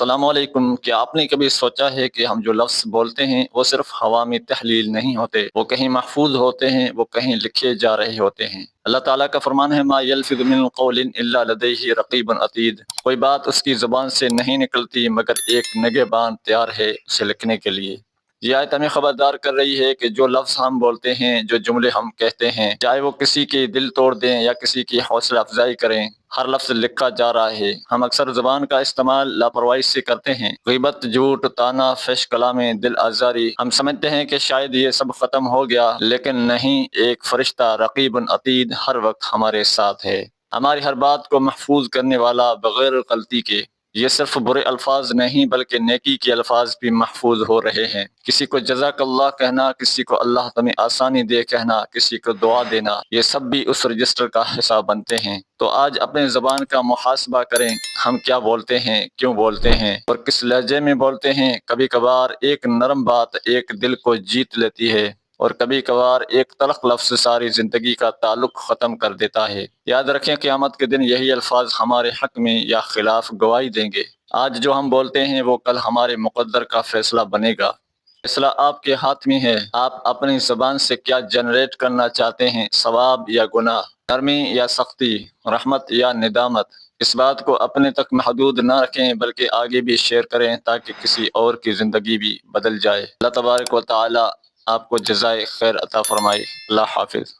السلام علیکم، کیا آپ نے کبھی سوچا ہے کہ ہم جو لفظ بولتے ہیں وہ صرف ہوا میں تحلیل نہیں ہوتے، وہ کہیں محفوظ ہوتے ہیں، وہ کہیں لکھے جا رہے ہوتے ہیں؟ اللہ تعالیٰ کا فرمان ہے، ما يلفظ من قول الا لدیہ رقیب عتید۔ کوئی بات اس کی زبان سے نہیں نکلتی، مگر ایک نگے بان تیار ہے اسے لکھنے کے لیے۔ جی یہ آیت ہمیں خبردار کر رہی ہے کہ جو لفظ ہم بولتے ہیں، جو جملے ہم کہتے ہیں، چاہے وہ کسی کے دل توڑ دیں یا کسی کی حوصلہ افزائی کریں، ہر لفظ لکھا جا رہا ہے۔ ہم اکثر زبان کا استعمال لاپرواہی سے کرتے ہیں۔ غیبت، جھوٹ، تانا فش کلام دل آزاری۔ ہم سمجھتے ہیں کہ شاید یہ سب ختم ہو گیا، لیکن نہیں، ایک فرشتہ، رقیب، عتید ہر وقت ہمارے ساتھ ہے۔ ہماری ہر بات کو محفوظ کرنے والا بغیر غلطی کے یہ صرف برے الفاظ نہیں بلکہ نیکی کے الفاظ بھی محفوظ ہو رہے ہیں۔ کسی کو جزاک اللہ کہنا، کسی کو اللہ تمہیں آسانی دے کہنا، کسی کو دعا دینا، یہ سب بھی اس رجسٹر کا حصہ بنتے ہیں۔ تو آج اپنے زبان کا محاسبہ کریں، ہم کیا بولتے ہیں، کیوں بولتے ہیں، اور کس لہجے میں بولتے ہیں؟ کبھی کبھار ایک نرم بات ایک دل کو جیت لیتی ہے۔ اور کبھی کبھار ایک تلخ لفظ ساری زندگی کا تعلق ختم کر دیتا ہے۔ یاد رکھیں قیامت کے دن یہی الفاظ ہمارے حق میں یا خلاف گواہی دیں گے۔ آج جو ہم بولتے ہیں وہ کل ہمارے مقدر کا فیصلہ بنے گا۔ فیصلہ آپ کے ہاتھ میں ہے۔ آپ اپنی زبان سے کیا جنریٹ کرنا چاہتے ہیں؟ ثواب یا گناہ؟ نرمی یا سختی؟ رحمت یا ندامت؟ اس بات کو اپنے تک محدود نہ رکھیں، بلکہ آگے بھی شیئر کریں تاکہ کسی اور کی زندگی بھی بدل جائے۔ اللہ تبارک و تعالی آپ کو جزائے خیر عطا فرمائی۔ اللہ حافظ۔